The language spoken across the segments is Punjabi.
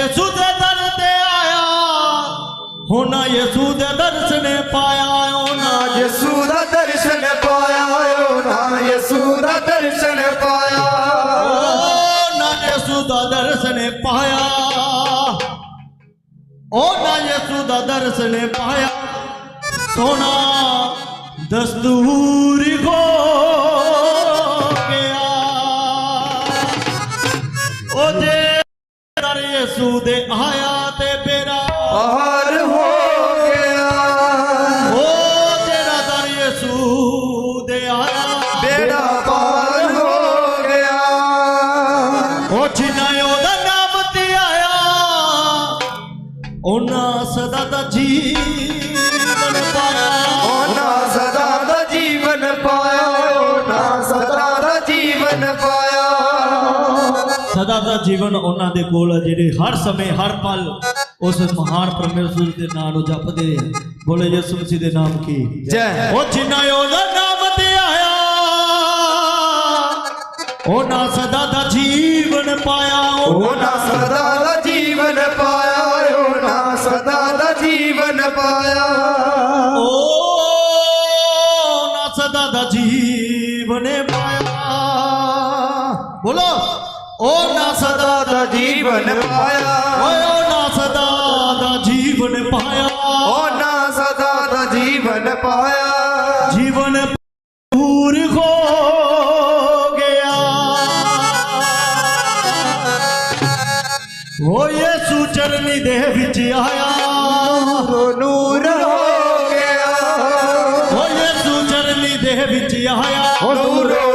ਤੇਰਾ ਯਿਸੂ ਦੇ ਦਰ ਤੇ ਆਇਆ। ਹੋਣਾ ਯਿਸੂ ਦੇ ਦਰਸ਼ਨ ਪਾਇਆ ਉਹਨਾਂ ਯਿਸੂ ਦਾ ਦਰਸ਼ਨ ਪਾਇਆ ਓ ਯਿਸੂ ਦਾ ਦਰਸ਼ਨ ਪਾਇਆ। ਓ ਨਾ ਯਿਸੂ ਦਾ ਦਰਸ਼ਨ ਪਾਇਆ। ਓ ਨਾ ਯਿਸੂ ਦਾ ਦਰਸ਼ਨ ਪਾਇਆ। ਸੋਨਾ ਦਸਤੂਰ ਹੋ ਦਰ ਯਿਸੂ ਜੀਵਨ ਉਹਨਾਂ ਦੇ ਕੋਲ ਹੈ ਜਿਹੜੇ ਹਰ ਸਮੇਂ ਹਰ ਪਲ ਉਸ ਮਹਾਨ ਪਰਮੇਸ਼ਰ ਦੇ ਨਾਮ ਨੂੰ ਜਪਦੇ ਬੋਲੇ ਯਿਸੂ ਮਸੀਹ ਦੇ ਨਾਮ ਕੀ? ਜੈ। ਉਹ ਜਿਨ੍ਹਾਂ ਉਹਦਾ ਨਾਮ ਤੇ ਆਇਆ ਉਹਨਾਂ ਸਦਾ ਦਾ ਜੀਵਨ ਪਾਇਆ ਉਹਨਾਂ ਸਦਾ ਦਾ ਜੀਵਨ ਪਾਇਆ ਉਹਨਾਂ ਸਦਾ ਦਾ ਜੀਵਨ ਪਾਇਆ। ਓ ਨਾ ਸਦਾ ਦਾ ਜੀਵਨ ਪਾਇਆ। ਬੋਲੋ। ਓ ਨਾ ਸਦਾ ਦਾ ਜੀਵਨ ਪਾਇਆ। ਓਏ ਓ ਨਾ ਸਦਾ ਦਾ ਜੀਵਨ ਪਾਇਆ। ਉਹਨਾਂ ਸਦਾ ਦਾ ਜੀਵਨ ਪਾਇਆ। ਜੀਵਨ ਪੂਰ ਹੋ ਗਿਆ। ਓ ਯੇਸੂ ਚਰਨੀ ਦੇ ਵਿੱਚ ਆਇਆ। ਉਹ ਨੂਰ ਹੋ ਗਿਆ। ਓ ਯੇਸੂ ਚਰਨੀ ਦੇ ਵਿੱਚ ਆਇਆ। ਉਹ ਨੂਰੋ ਨੂਰ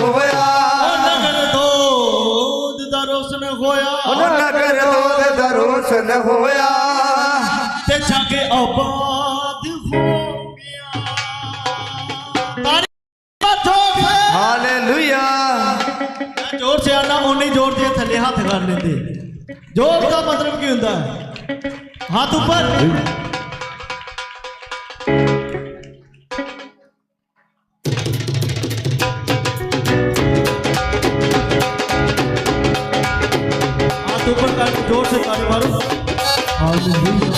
ਹੋਇਆ। ਉਹ ਨਗਰ ਦੋਦ ਦਾ ਰੋਸ਼ਨ ਉਹ ਹੋਇਆ ਨਗਰ ਦੋਦ ਦਾ ਰੋਸ਼ਨ ਹੋਇਆ। ਤੇ ਜਾ ਕੇ ਆਬਾਦ ਹੋ ਗਿਆ। ਹਾਲੇਲੂਇਆ। ਜ਼ੋਰ ਸੇ ਆਣਾ ਉਨੀ ਜ਼ੋਰ ਦੇ ਥੱਲੇ ਹੱਥ ਕਰ ਲੈਂਦੇ। ਜ਼ੋਰ ਦਾ ਮਤਲਬ ਕੀ ਹੁੰਦਾ? ਹੱਥ ਉੱਪਰ। जोर से ताली मारो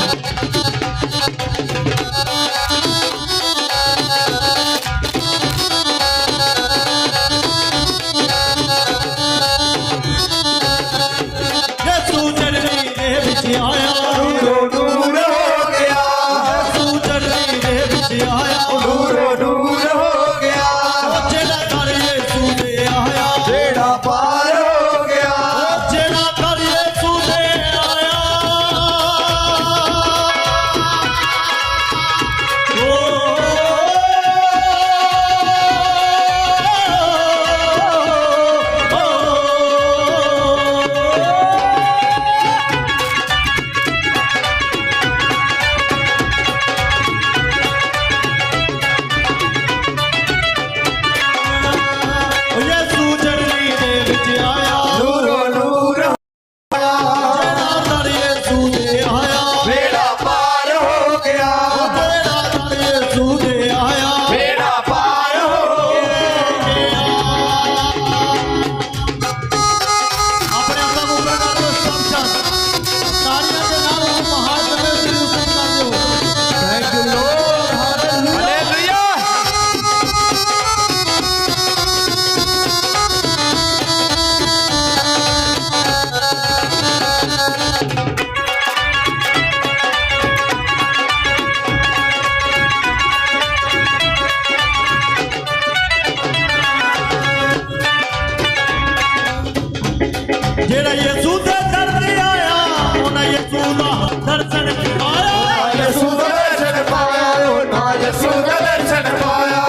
ਜਿਹੜਾ ਯਿਸੂ ਦੇ ਦਰ ਤੇ ਆਇਆ ਉਹਨਾਂ ਯਿਸੂ ਦਾ ਦਰਸ਼ਨ ਪਾਇਆ ਯਿਸੂ ਦਾ ਦਰਸ਼ਨ ਪਾਇਆ ਉਹਨਾਂ ਯਿਸੂ ਦਾ ਦਰਸ਼ਨ ਪਾਇਆ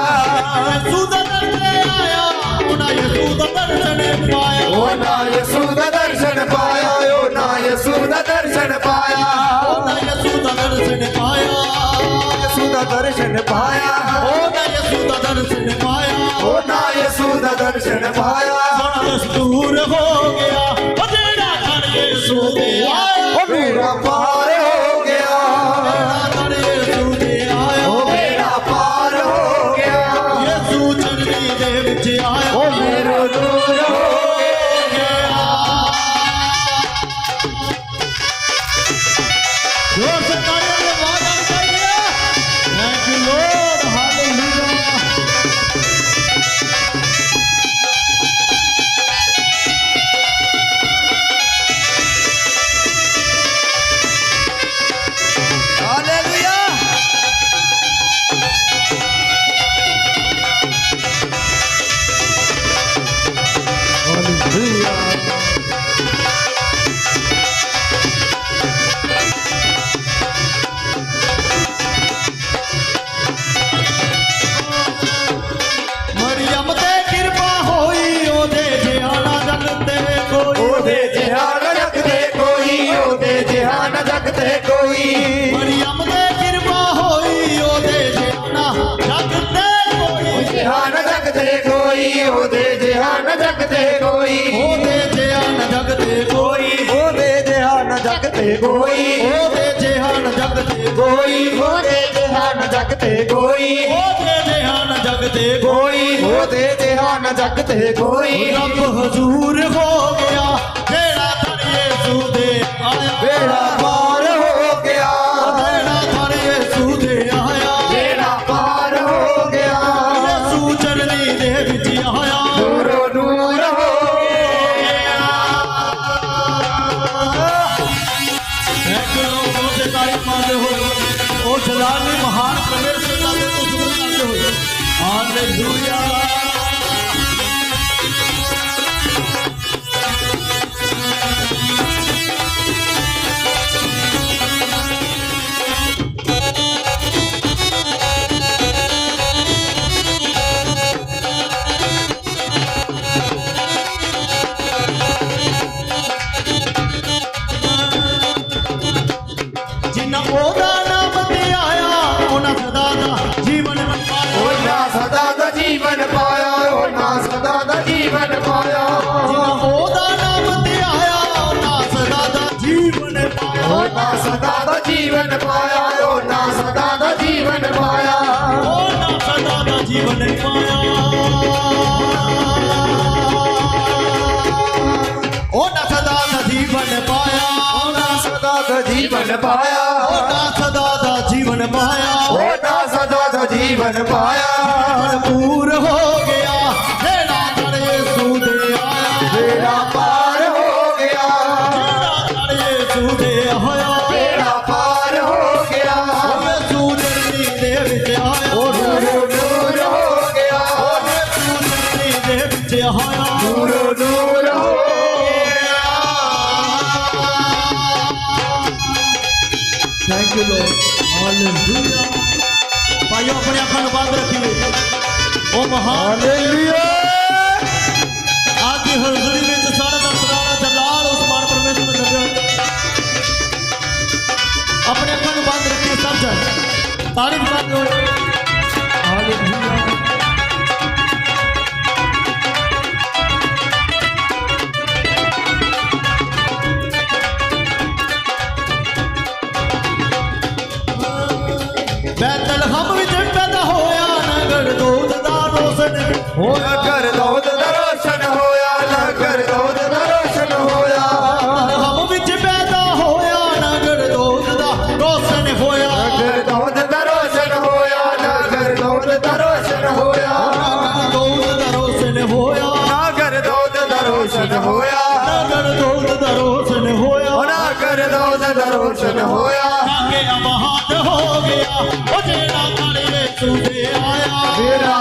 ਯਿਸੂ ਦਾ ਦਰ ਤੇ ਆਇਆ ਉਹਨਾਂ ਯਿਸੂ ਦਾ ਦਰਸ਼ਨ ਪਾਇਆ ਉਹਨਾਂ ਯਿਸੂ ਦਾ ਦਰਸ਼ਨ ਪਾਇਆ ਉਹਨਾਂ ਯਿਸੂ ਦਾ ਦਰਸ਼ਨ ਪਾਇਆ ਉਹਨਾਂ ਯਿਸੂ ਦਾ ਦਰਸ਼ਨ ਪਾਇਆ ਯਿਸੂ ਦਾ ਦਰਸ਼ਨ ਪਾਇਆ ਉਹਨਾਂ ਯਿਸੂ ਦਾ ਦਰਸ਼ਨ ਪਾਇਆ ਉਹਨਾਂ ਯਿਸੂ ਦਾ ਦਰਸ਼ਨ ਪਾਇਆ ਸੋਹਣਾ ਹੋ ਗਿਆ ので ਜਗਤੇ ਕੋਈ ਉਹਦੇ ਜਿਹਾ ਨ ਜਗਤੇ ਕੋਈ। ਉਹਦੇ ਜਿਹਾ ਨ ਜਗਤੇ ਕੋਈ। ਉਹਦੇ ਜਿਹਾ ਜਗਤੇ ਕੋਈ। ਉਹਦੇ ਜਿਹਾ ਨ ਜਗਤੇ ਕੋਈ। ਉਹਦੇ ਜਿਹਾ ਜਗਤੇ ਕੋਈ। ਉਹਦੇ ਜਿਹਾ ਨ ਜਗਤੇ ਕੋਈ। ਉਹਦੇ ਜਿਹਾ ਜਗਤੇ ਕੋਈ। ਰੱਬ ਹਜ਼ੂਰ ਹੋ ਗਿਆ। ਵੇੜਾ ਧੜੀਏ ਸੂਦੇ ਆਇਆ। ਵੇੜਾ ਜੀਵਨ ਪਾਇਆ। ਓ ਦਾਸ ਦਾ ਦਾ ਜੀਵਨ ਪਾਇਆ। ਓ ਦਾਸ ਦਾ ਦਾ ਜੀਵਨ ਪਾਇਆ। ਪੂਰ ਹੋ اپنے اکھاں نو بند رکھیے اپنے بند رکھیے سب جان تعریف کر ਹੋਇਆ। ਨਗਰ ਦੌਦ ਦਾ ਰੋਸ਼ਨ ਹੋਇਆ ਨਗਰ ਦੌਦ ਦਾ ਰੋਸ਼ਨ ਹੋਇਆ। ਹਮ ਵਿੱਚ ਪੈਦਾ ਹੋਇਆ ਨਗਰ ਦੋਦ ਦਾ ਰੋਸ਼ਨ ਹੋਇਆ। ਨਗਰ ਦੌਦ ਦਾ ਰੋਸ਼ਨ ਹੋਇਆ ਨਗਰ ਦੌਦ ਦਾ ਰੋਸ਼ਨ ਹੋਇਆ। ਦੋਦ ਦਾ ਰੋਸ਼ਨ ਹੋਇਆ। ਨਗਰ ਦੌਦ ਦਾ ਰੋਸ਼ਨ ਹੋਇਆ। ਨਗਰ ਦੋਦ ਦਾ ਰੋਸ਼ਨ ਹੋਇਆ। ਨਗਰ ਦੌਦ ਦਾ ਰੋਸ਼ਨ ਹੋਇਆ। ਕਾਗੇ ਆਬਾਦ ਹੋ ਗਿਆ। ਉਹ ਜਿਹੜਾ ਕਰੇ ਯਿਸੂ ਦੇ ਆਇਆ। ਬੇੜਾ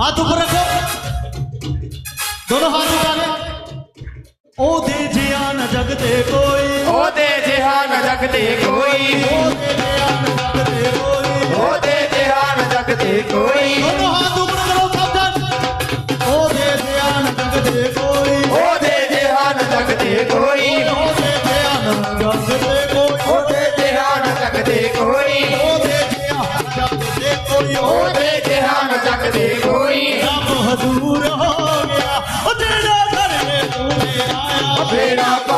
हाथ ऊपर रखो दोनों हाथ उठा ले ओ दे जिया न जगते कोई ओ दे जिया न जगते कोई ओ दे जिया न जगते कोई ओ दे जिया न जगते कोई दोनों हाथ ऊपर करो सावधान ओ दे जिया न जगते कोई ओ दे जिया न जगते कोई तेरा बेड़ा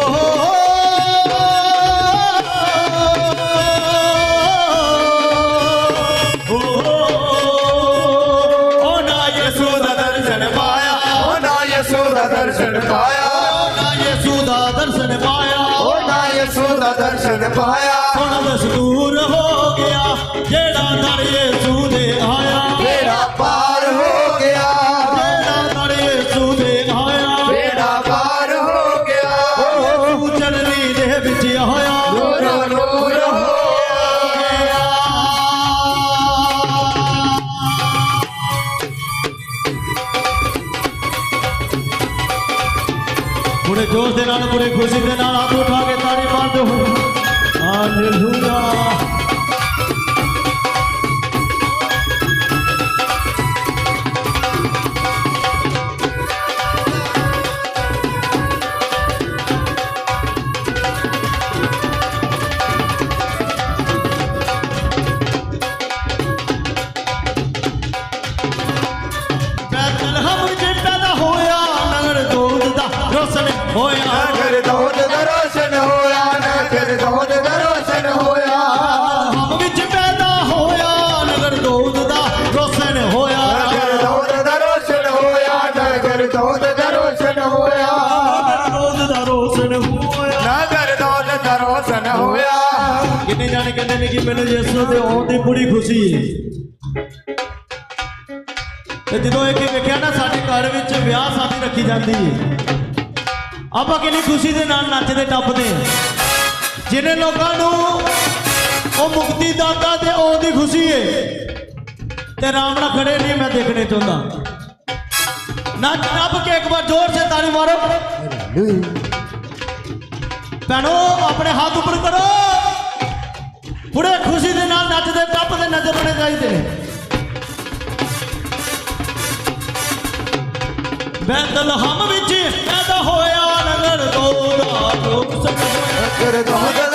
ਦਰਸ਼ਨ ਪਾਇਆ। ਹੁਣ ਦਸਤੂਰ ਹੋ ਗਿਆ ਜਿਹੜਾ ਦਰ ਯੇਸੂ ਦੇ ਆਇਆ। ਬੇੜਾ ਪਾਰ ਹੋ ਗਿਆ। ਜਿਹੜਾ ਦਰ ਯੇਸੂ ਦੇ ਆਇਆ। ਬੇੜਾ ਪਾਰ ਹੋ ਗਿਆ। ਉਹ ਯੇਸੂ ਦੇ ਵਿੱਚ ਆਇਆ। ਜੋਸ਼ ਦੇ ਨਾਲ ਪੂਰੇ ਖੁਸ਼ੀ ਦੇ ਨਾਲ ਹੱਥ ਉਠਾ ਕੇ ਤਾੜੀ ਮਾਰਦੇ ਹੋ ধুয়া ਕਿੰਨੇ ਜਾਣੇ ਕਹਿੰਦੇ ਨੇ ਕਿ ਮੈਨੂੰ ਯਿਸੂ ਦੇ ਆਉਣ ਦੀ ਬੜੀ ਖੁਸ਼ੀ ਹੈ। ਤੇ ਜਦੋਂ ਇਹ ਕਿ ਵੇਖਿਆ ਨਾ ਸਾਡੇ ਘਰ ਵਿੱਚ ਵਿਆਹ ਸ਼ਾਦੀ ਰੱਖੀ ਜਾਂਦੀ ਹੈ। ਆਪਾਂ ਕਿੰਨੀ ਖੁਸ਼ੀ ਦੇ ਨਾਲ ਨੱਚਦੇ ਟੱਪਦੇ ਜਿਨੇ ਲੋਕਾਂ ਨੂੰ ਉਹ ਮੁਕਤੀ ਦਾਤਾ ਦੇ ਆਉਣ ਦੀ ਖੁਸ਼ੀ ਹੈ। ਤੇ ਆਰਾਮ ਨਾਲ ਖੜੇ ਨਹੀਂ ਮੈਂ ਦੇਖਣੇ ਚਾਹੁੰਦਾ। ਨੱਚ ਟੱਪ ਕੇ ਇੱਕ ਵਾਰ ਜ਼ੋਰ ਸੇ ਤਾੜੀ ਮਾਰੋ। ਭੈਣੋ ਆਪਣੇ ਹੱਥ ਉੱਪਰ ਕਰੋ। ਬੜੇ ਖੁਸ਼ੀ ਦੇ ਨਾਲ ਨੱਚਦੇ ਟੱਪਦੇ ਨਜ਼ਰ ਆਉਣੇ ਚਾਹੀਦੇ ਨੇ ਬੈਤਲਹਮ ਵਿੱਚ ਪੈਦਾ ਹੋਇਆ, ਨਗਰ ਦੋਦਾ ਲੋਕ ਸਕਦਾ ਨਗਰ